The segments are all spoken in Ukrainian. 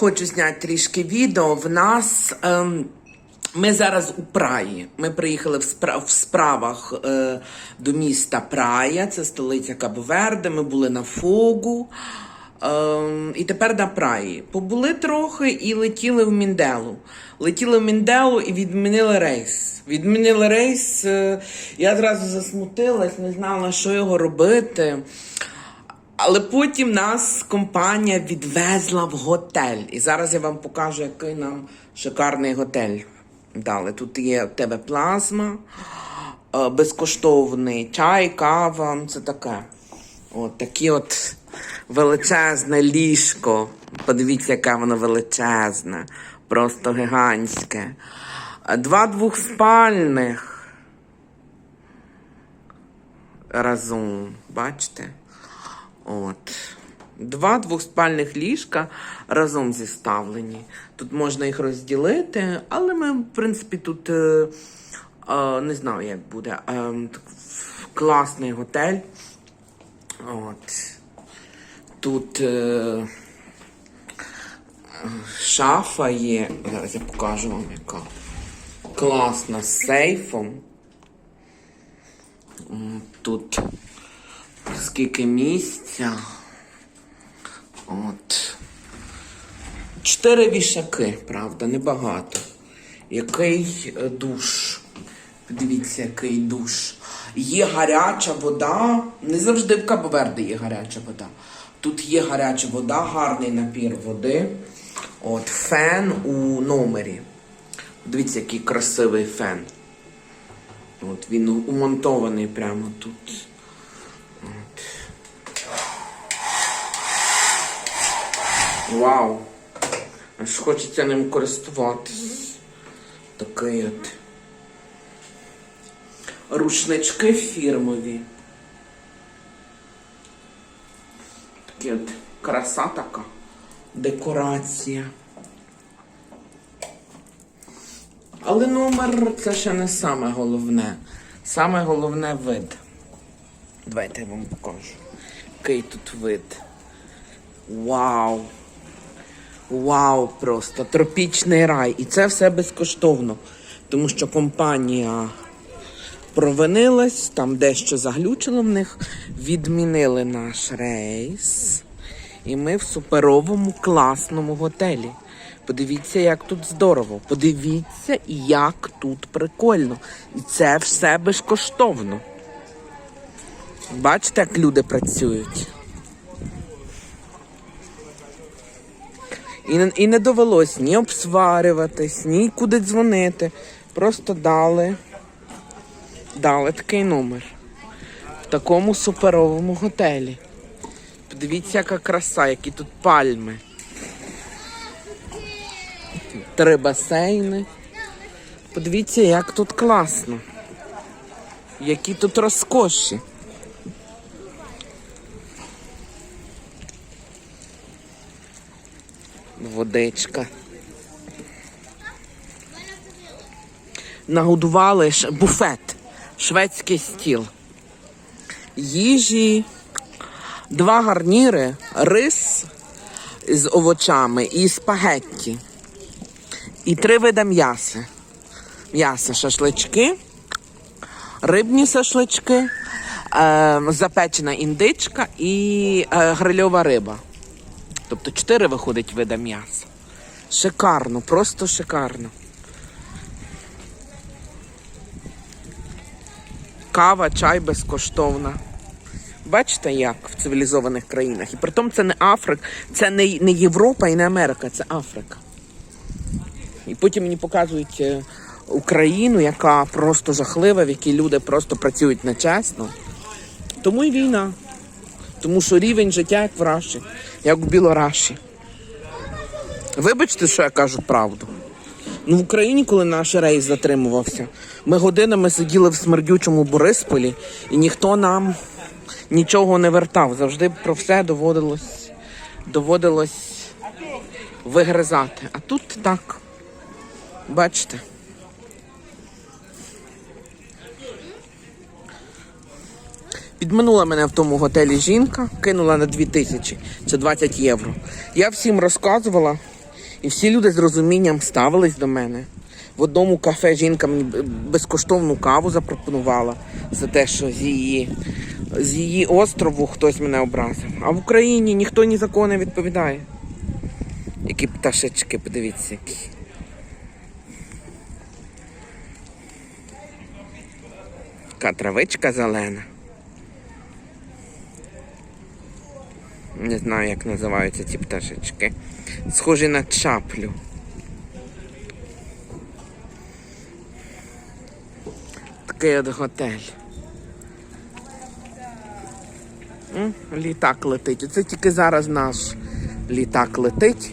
Хочу зняти трішки відео. В нас ем, ми зараз у Праї. Ми приїхали в, спра- в справах е, до міста Прая, це столиця Кабоверде. Ми були на Фогу. Ем, і тепер на Праї. Побули трохи і летіли в Мінделу. Летіли в Мінделу і відмінили рейс. Відмінили рейс. е, я зразу засмутилась, не знала, що його робити. Але потім нас компанія відвезла в готель. І зараз я вам покажу, який нам шикарний готель дали. Тут є тебе плазма, е, безкоштовний чай, кава, це таке. От такі от величезне ліжко. Подивіться, яке воно величезне, просто гігантське. Е, Два двохспальних разом, бачите? От. Два двохспальних ліжка разом зіставлені. Тут можна їх розділити, але ми, в принципі, тут е, е, не знаю, як буде. Е, класний готель. От. Тут е, шафа є. Зараз я покажу вам, яка класна з сейфом. Тут скільки місця. От. Чотири вішаки, правда, небагато. Який е, душ. Подивіться, який душ. Є гаряча вода. Не завжди в Кабоверде є гаряча вода. Тут є гаряча вода, гарний напір води. От, фен у номері. Дивіться, який красивий фен. От він умонтований прямо тут. Вау! Аж хочеться ним користуватись. Такий от. Рушнички фірмові. Такі от краса така. Декорація. Але номер це ще не саме головне. Саме головне вид. Давайте я вам покажу. Який тут вид. Вау! Вау, просто тропічний рай. І це все безкоштовно. Тому що компанія провинилась, там дещо заглючило в них, відмінили наш рейс. І ми в суперовому класному готелі. Подивіться, як тут здорово. Подивіться, як тут прикольно. І це все безкоштовно. Бачите, як люди працюють. І, не- і не довелось ні обсварюватись, ні куди дзвонити. Просто дали, дали такий номер в такому суперовому готелі. Подивіться, яка краса, які тут пальми. Три басейни. Подивіться, як тут класно. Які тут розкоші. Водичка. Нагодували буфет, шведський стіл. Їжі, два гарніри, рис з овочами і спагетті. І три вида м'яса. М'ясо, шашлички, рибні шашлички, е, запечена індичка і е, грильова риба. Тобто чотири виходить вида м'яса. Шикарно, просто шикарно. Кава, чай безкоштовна. Бачите, як в цивілізованих країнах. І притом це не Африка, це не, не Європа і не Америка, це Африка. І потім мені показують е, Україну, яка просто жахлива, в якій люди просто працюють нечесно. Тому і війна. Тому що рівень життя як в Раші, як в Білораші. Вибачте, що я кажу правду. Ну, в Україні, коли наш рейс затримувався, ми годинами сиділи в смердючому Борисполі, і ніхто нам нічого не вертав. Завжди про все доводилось, доводилось вигризати. А тут так. Бачите? Підминула мене в тому готелі жінка, кинула на 2 тисячі, це 20 євро. Я всім розказувала, І всі люди з розумінням ставились до мене. В одному кафе жінка мені безкоштовну каву запропонувала за те, що з її, з її острову хтось мене образив. А в Україні ніхто ні за кого не відповідає. Які пташечки, подивіться, які. Така травичка зелена. Не знаю, як називаються ці пташечки. Схожі на чаплю. Такий от готель. Літак летить. Оце тільки зараз наш літак летить.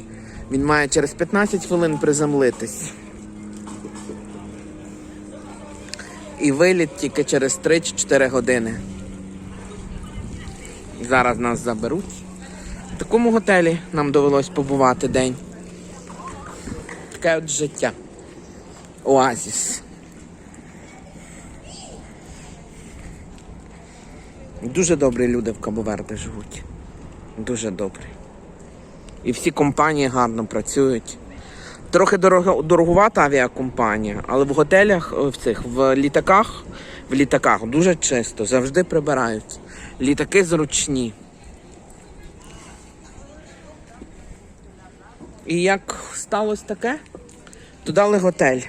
Він має через 15 хвилин приземлитись. І виліт тільки через 3-4 години. Зараз нас заберуть. В такому готелі нам довелось побувати день. Таке от життя. Оазіс. Дуже добрі люди в Кабоверде живуть. Дуже добрі. І всі компанії гарно працюють. Трохи дорого, дорогувата авіакомпанія, але в готелях, е, в цих, в літаках, в літаках дуже чисто, завжди прибирають. Літаки зручні. І як сталося таке, то дали готель.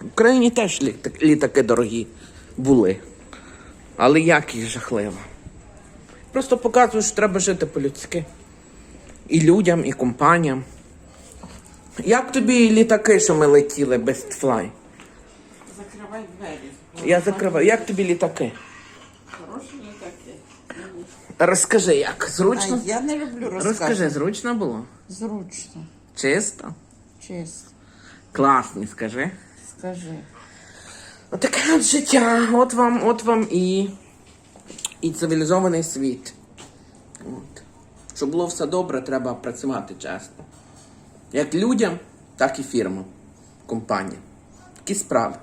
В Україні теж літаки дорогі були. Але якість жахлива. Просто показую, що треба жити по-людськи. І людям, і компаніям. Як тобі літаки, що ми летіли без флай? Закривай двері. Я закриваю. Як тобі літаки? Хороші літаки. Розкажи, як? Зручно? А я не люблю розказувати. Розкажи, зручно було? Зручно, Чисто? чесно. Класні, скажи. Скажи. Отаке от життя. От вам, от вам і, і цивілізований світ. От. Щоб було все добре, треба працювати чесно. Як людям, так і фірмам, компаніям. Такі справи.